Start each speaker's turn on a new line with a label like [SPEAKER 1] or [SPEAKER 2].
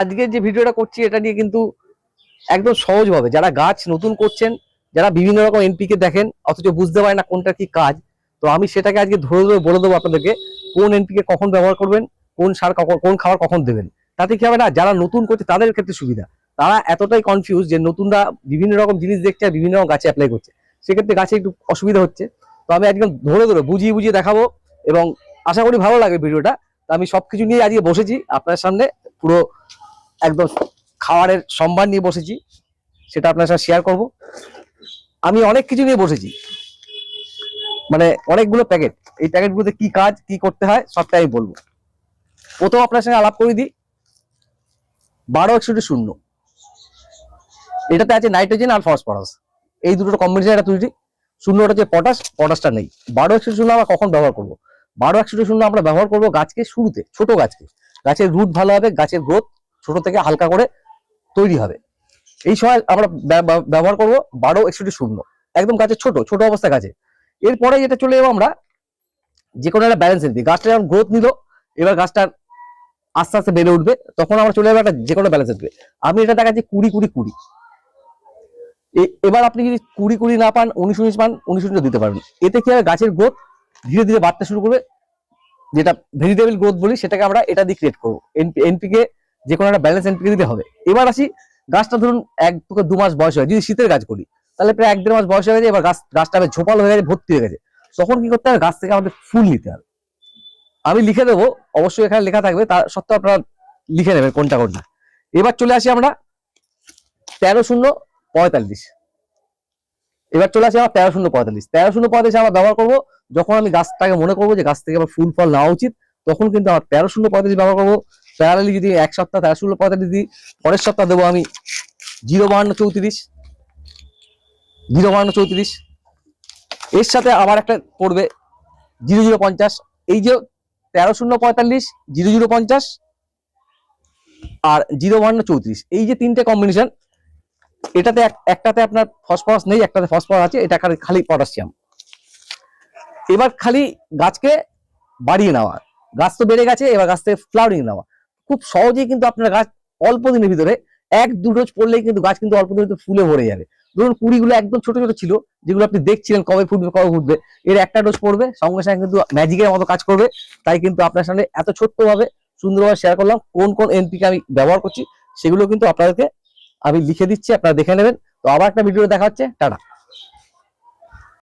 [SPEAKER 1] আজকে যে ভিডিওটা করছি, এটা নিয়ে কিন্তু একদম সহজভাবে যারা গাছ নতুন করছেন, যারা বিভিন্ন রকম এনপিকে দেখেন, অথচ বুঝতে পারে না কোনটা কি কাজ, তো আমি সেটাকে আজকে ধরে ধরে বলে দেবো আপনাদেরকে, কোন এনপিকে কখন ব্যবহার করবেন, কোন সার কখন, কোন খাবার কখন দেবেন। তাতে কি হবে না, যারা নতুন করছে, তাদের ক্ষেত্রে সুবিধা। তারা এতটাই কনফিউজ যে নতুনরা বিভিন্ন রকম জিনিস দেখছে আর বিভিন্ন রকম গাছে অ্যাপ্লাই করছে। সেক্ষেত্রে গাছে একটু অসুবিধা হচ্ছে। তো আমি একদম ধরে ধরে বুঝিয়ে বুঝিয়ে দেখাবো এবং আশা করি ভালো লাগবে ভিডিওটা। তো আমি সব কিছু নিয়ে আজকে বসেছি আপনার সামনে পুরো একদম খাবারের সম্মান নিয়ে বসেছি, সেটা আপনার সাথে শেয়ার করব। আমি অনেক কিছু নিয়ে বসেছি। মানে অনেকগুলো প্যাকেট এই প্যাকেটগুলোতে কি কাজ, কি করতে হয়, সবটাই আমি বলব। প্রথম আপনার সঙ্গে আলাপ করে দিই। বারো একষট্টি শূন্য। এটাতে আছে নাইট্রোজেন আর ফসফরাস এই দুটোর কম্বিনেশন একটা তৈরি। শূন্যটা হচ্ছে পটাশ পটাশটা নেই। বারো একষট্টি শূন্য আমরা কখন ব্যবহার করব? বারো একষট্টি শূন্য আমরা ব্যবহার করব গাছকে শুরুতে, ছোট গাছকে। গাছের রুট ভালো হবে, গাছের গ্রোথ ছোট থেকে হালকা করে তৈরি হবে। এই সময় আমরা ব্যব- ব্যব- ব্যবহার করব বারো একষট্টি শূন্য। একদম গাছের ছোট ছোট অবস্থা গাছে। এরপরে যেটা চলে যাব আমরা যে কোনো একটা ব্যালেন্স দিই গাছটা যখন গ্রোথ নিল, এবার গাছটার আস্তে আস্তে বেড়ে উঠবে। তখন আমরা চলে যাব একটা যে কোনো ব্যালেন্স দিবে আমি এটা দেখাচ্ছি কুড়ি কুড়ি কুড়ি। এবার আপনি যদি কুড়ি কুড়ি না পান, উনিশ উনিশ পান, উনিশ উনিশ দিতে পারবেন। এতে কি হবে? গাছের গ্রোথ ধীরে ধীরে বাড়তে শুরু করবে। যেটা ভেজিটেবল গ্রোথ বলি, সেটাকে আমরা এটা দিয়ে ক্রিয়েট করব। এনপি এনপিকে যে কোনো একটা ব্যালেন্স এন্ট্রি দিতে হবে। এবার আসি, গাছটা ধরুন এক থেকে দু মাস বয়স হয় যদি শীতের গাছ করি, তাহলে প্রায় এক দেড় মাস বয়স হয়ে গেছে, এবার গাছ, গাছটা ঝোপাল হয়ে গেছে, ভর্তি হয়ে গেছে। তখন কি করতে হবে? গাছ থেকে আমাদের ফুল নিতে হবে। আমি লিখে দেবো, অবশ্যই এখানে লেখা থাকবে, তার সত্ত্বেও আপনারা লিখে নেবেন কোনটা কোনটা। এবার চলে আসি আমরা, তেরো শূন্য পঁয়তাল্লিশ। এবার চলে আসি আমার তেরো শূন্য পঁয়তাল্লিশ। তেরো শূন্য পঁয়তাল্লিশ আমরা ব্যবহার করব, যখন আমি গাছটাকে মনে করব যে গাছ থেকে আমার ফুল ফল নেওয়া উচিত, তখন কিন্তু আমার তেরো শূন্য পঁয়তাল্লিশ ব্যবহার করব। প্যারালি যদি এক সপ্তাহ তেরো শূন্য পঁয়তাল্লিশ দিই পরের সপ্তাহ দেবো আমি, জিরো বাহান্ন চৌত্রিশ, জিরো বাহান্ন চৌত্রিশ। এর সাথে আবার একটা পড়বে, জিরো জিরো পঞ্চাশ। এই যে তেরো শূন্য পঁয়তাল্লিশ, জিরো জিরো পঞ্চাশ আর জিরো বাহান্ন চৌত্রিশ। এই যে তিনটে কম্বিনেশন এটাতে এক- একটাতে আপনার ফসফরাস নেই, একটাতে ফসফরাস আছে, এটা খালি পটাশিয়াম এবার খালি গাছকে বাড়িয়ে নেওয়া। গাছ তো বেড়ে গেছে, এবার গাছ থেকে ফ্লাওয়ারিং নেওয়া। খুব সহজেই কিন্তু আপনার গাছ অল্প দিনের ভিতরে এক, দু ডোজ পড়লেই কিন্তু গাছ কিন্তু অল্প দিনের ভিতরে ফুলে ভরে যাবে। ধরুন কুড়িগুলো একদম ছোট ছোট ছিল, যেগুলো আপনি দেখছিলেন কবে ফুটবে কবে ফুটবে, এর একটা ডোজ পড়বে, সঙ্গে সঙ্গে কিন্তু ম্যাজিকের মতো কাজ করবে, তাই কিন্তু আপনার সামনে এত ছোট্ট ভাবে সুন্দরভাবে শেয়ার করলাম, কোন কোন এনপিকে আমি ব্যবহার করছি, সেগুলো কিন্তু আপনাদেরকে আমি লিখে দিচ্ছি, আপনারা দেখে নেবেন। তো আবার একটা ভিডিও দেখা হচ্ছে, টাটা।